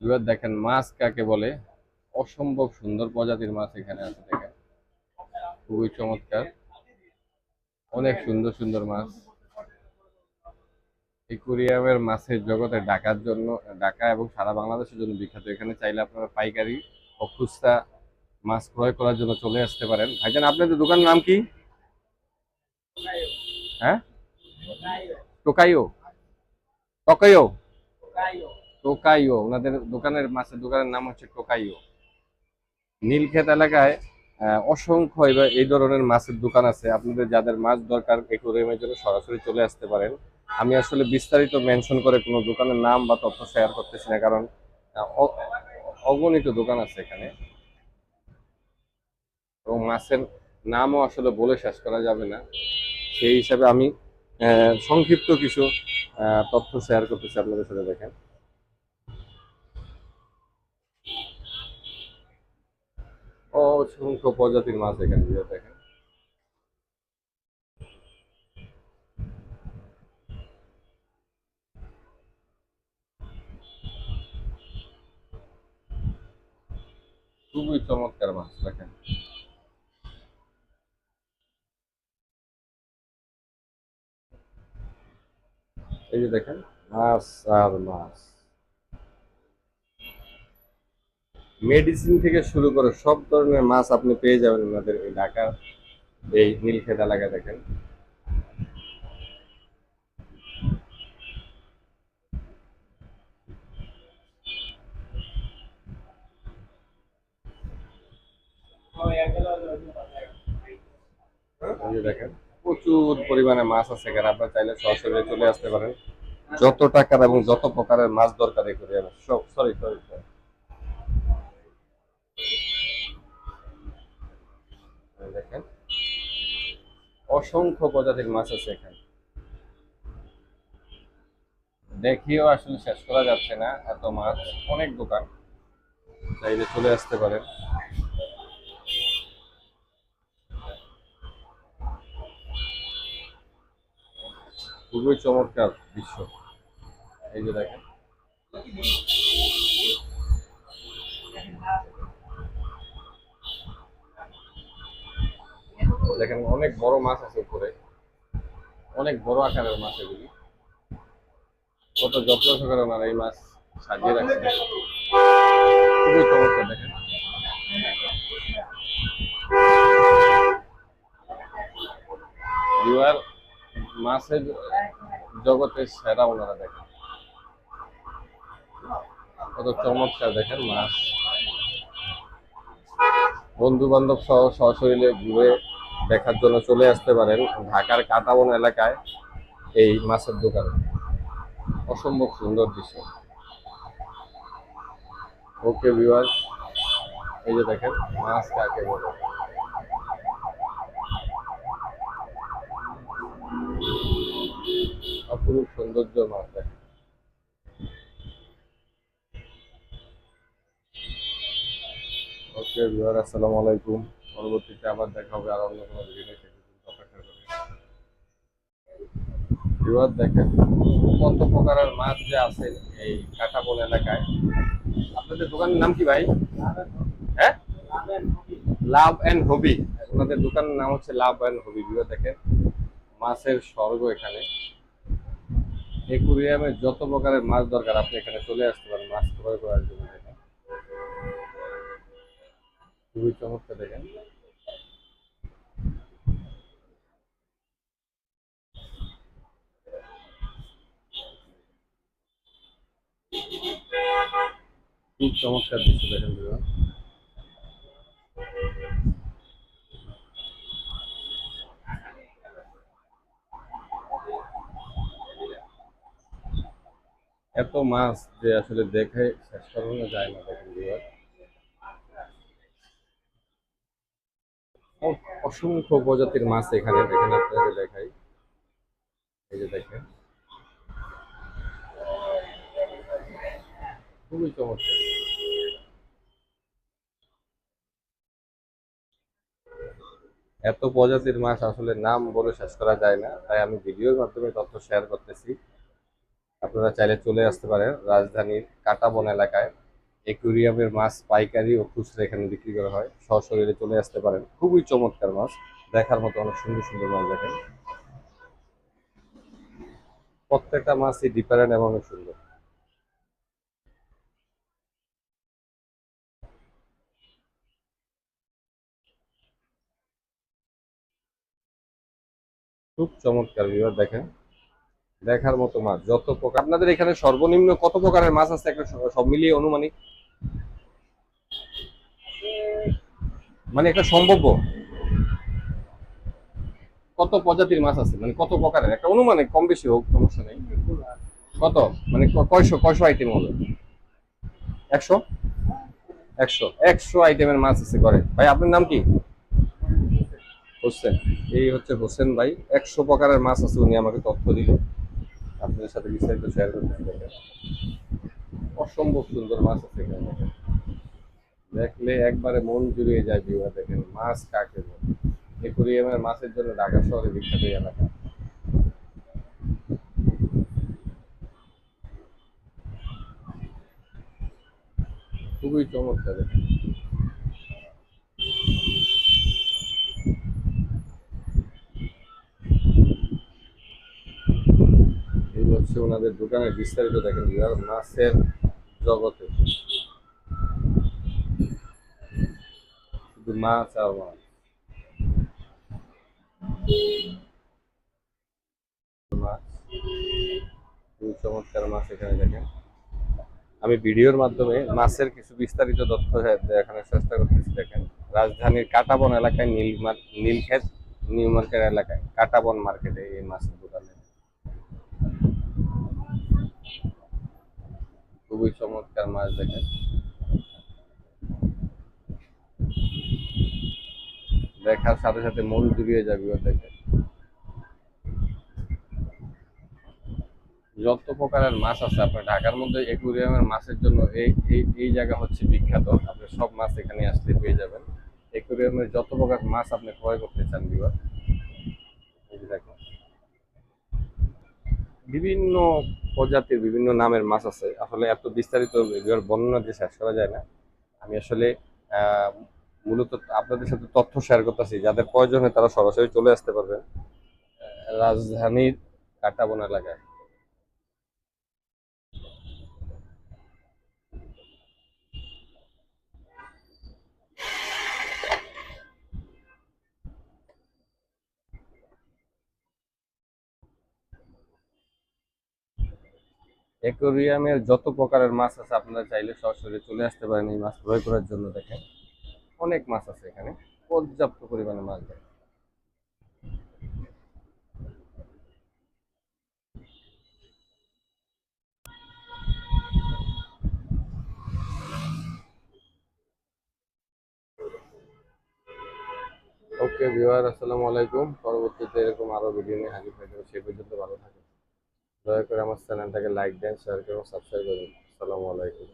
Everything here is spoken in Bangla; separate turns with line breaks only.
এবার দেখেন মাছ কাকে বলে? অসম্ভব সুন্দর প্রজাতির মাছ এখানে আছে, দেখেন। খুবই চমৎকার। অনেক সুন্দর সুন্দর মাছ। একুরিয়ামের মাছের জগতে ঢাকার জন্য ঢাকা এবং সারা বাংলাদেশের জন্য বিখ্যাত। এখানে চাইলে আপনারা পাইকারি ও খুচরা মাছ ক্রয় করার জন্য চলে আসতে পারেন। ভাইজান, আপনাদের দোকানের নাম কি? হ্যাঁ? টোকাইও? টোকাইও? টোকাইও, ওনাদের দোকানের মাছের দোকানের নাম হচ্ছে টোকাইও। নীলক্ষেত এলাকায় অসংখ্য এবার এই ধরনের মাছের দোকান আছে। আপনাদের যাদের মাছ দরকার একুরিয়ামের জন্য সরাসরি চলে আসতে পারেন। আমি আসলে বিস্তারিত মেনশন করে কোনো দোকানের নাম বা তথ্য শেয়ার করতেছি না, কারণ অগণিত দোকান আছে এখানে। এবং মাছের নামও আসলে বলে শেষ করা যাবে না। সেই হিসাবে আমি সংক্ষিপ্ত কিছু তথ্য শেয়ার করতেছি আপনাদের সাথে দেখেন। অসংখ্য প্রজাতির মাছ এখানে দিয়ে দেখেন খুবই চমৎকার মাছ দেখেন এই যে দেখেন মাছ আর মাছ মেডিসিন থেকে শুরু করে সব ধরনের মাছ আপনি পেয়ে যাবেন আমাদের এই ঢাকার এই নীলক্ষেত এলাকায় দেখেন। প্রচুর পরিমাণে মাছ আছে এখানে চাইলে সরাসরি চলে আসতে পারেন। যত টাকার এবং যত প্রকারের মাছ দরকার, এই করে সব সরি সরি দেখেন অসংখ্য প্রজাতির মাছ আছে এখানে। দেখিও আসলে শেষ করা যাচ্ছে না, এত মাছ, অনেক দোকান। চাইলে চলে আসতে পারেন। খুবই চমৎকার দৃশ্য। এই যে দেখেন। দেখেন অনেক বড় মাছ আছে উপরে। অনেক বড় আকারের মাছ এগুলি। কত যত্ন সহকারে ওনারা এই মাছ সাজিয়ে রাখছেন। খুবই চমৎকার, দেখেন। মাছের জগতে সেরা ওনারা দেখেন। কত চমৎকার, দেখেন মাছ। বন্ধু বান্ধব সহ সশরীরে ঘুরে দেখার জন্য চলে আসতে পারেন ঢাকার কাটাবন এলাকায় এই মাছের দোকান। অসম্ভব সুন্দর দৃশ্য। ওকে ভিউয়ার এই যে দেখেন, মাছ কাকে বলে? অপরূপ সৌন্দর্য মাছ দেখেন। ওকে ভিউয়ার আসসালামু আলাইকুম। পরবর্তীতে আবার দেখা হবে, আর অন্য কোনো ভিডিও অপেক্ষা করি ভিউয়ার দেখেন, কত প্রকারের মাছ যে আছে এই কাটাবন এলাকায়। আপনাদের দোকানের নাম কি ভাই? হ্যাঁ? Love and hobby. ওনাদের দোকানের নাম হচ্ছে লাভ অ্যান্ড হবি। ভিউয়ার দেখেন, মাছের স্বর্গ এখানে। একুরিয়ামের যত প্রকারের মাছ দরকার, আপনি এখানে চলে আসতে পারেন, মাছ ক্রয় করার জন্য। খুবই চমৎকার দেখেন। খুব চমৎকার দৃশ্য দেখেন এত মাছ যে আসলে দেখে শেষ করানো যায় না দেখেন বিভাগ অ- অসংখ্য প্রজাতির মাছ এখানে দেখেন আপনাদের দেখাই। এই যে দেখেন। খুবই চমৎকার। এত প্রজাতির মাছ আসলে নাম বলে শেষ করা যায় না, তাই আমি ভিডিওর মাধ্যমে তথ্য শেয়ার করতেছি। আপনারা চাইলে চলে আসতে পারেন রাজধানীর কাটাবন এলাকায়। একুরিয়ামের মাছ, পাইকারি ও খুচরা এখানে বিক্রি করা হয়। সশরীরে চলে আসতে পারেন। খুবই চমৎকার মাছ। দেখার মতো অনেক সুন্দর সুন্দর মাছ দেখেন। প্রত্যেকটা মাছই ডিফারেন্ট এবং অনেক সুন্দর। খুব চমৎকার বিভাগ দেখেন। দেখার মতো মাছ। যত প্রকার আপনাদের এখানে সর্বনিম্ন কত প্রকারের মাছ আছে? একটা সব মিলিয়ে অনুমানিক। মানে একটা সম্ভাব্য। কত প্রজাতির মাছ আছে? মানে কত প্রকারের? একটা অনুমানিক কম বেশি হোক, সমস্যা নেই। কত? মানে কয়শো কয়শো আইটেম হবে? একশো? একশো। একশো আইটেমের মাছ আছে ঘরে। ভাই, আপনার নাম কি? হোসেন। এই হচ্ছে হোসেন ভাই। একশো প্রকারের মাছ আছে, উনি আমাকে তথ্য দিল। আপনাদের সাথে বিস্তারিত শেয়ার দেখেন অসম্ভব সুন্দর মাছ আছে এখানে। দেখলে একবারে মন জুড়িয়ে যায় বিবাহ দেখেন মাছ কাকে একুরিয়ামের মাছের জন্য ঢাকা শহরে বিখ্যাত এলাকা। খুবই চমৎকার এই হচ্ছে ওনাদের দোকানের বিস্তারিত দেখেন। মাছের জগতে। শুধু মাছ আর মাছ চমৎকার মাছ এখানে দেখেন। আমি ভিডিওর মাধ্যমে মাছের কিছু বিস্তারিত তথ্য দেখানোর চেষ্টা করতেছি, দেখেন। রাজধানীর কাটাবন এলাকায় নীল নীলক্ষেত নিউ মার্কেট এলাকায় কাটাবন মার্কেটে এই মাছের দোকানে। খুবই চমৎকার মাছ দেখেন। দেখার সাথে সাথে মন জুড়িয়ে যাবে ও দেখে। যত প্রকারের মাছ আছে, আপনার ঢাকার মধ্যে একুরিয়ামের মাছের জন্য এই এই এই জায়গা হচ্ছে বিখ্যাত। আপনি সব মাছ এখানে আসলে পেয়ে যাবেন। একুরিয়ামের যত প্রকার মাছ আপনি ক্রয় করতে চান বিবার এই যে দেখুন বিভিন্ন প্রজাতির বিভিন্ন নামের মাছ আছে। আসলে এত বিস্তারিত বর্ণনা দিয়ে শেষ করা যায় না। আমি আসলে মূলত আপনাদের সাথে তথ্য শেয়ার করতেছি। যাদের প্রয়োজনে তারা সরাসরি চলে আসতে পারবেন রাজধানীর কাটাবন এলাকায়। অ্যাকোরিয়ামের যত প্রকারের মাছ আছে, আপনারা চাইলে সরাসরি চলে আসতে পারেন এই মাছ ক্রয় করার জন্য দেখেন। অনেক মাছ আছে এখানে, পর্যাপ্ত পরিমাণে মাছ দেখেন ওকে ভিউয়ার আসসালামু আলাইকুম। পরবর্তীতে এরকম আরও ভিডিও নিয়ে হাজির যাব। সেই পর্যন্ত ভালো থাকুন। দয়া করে আমার চ্যানেলটাকে লাইক দেন শেয়ার করুন সাবস্ক্রাইব করুন আসসালামু আলাইকুম।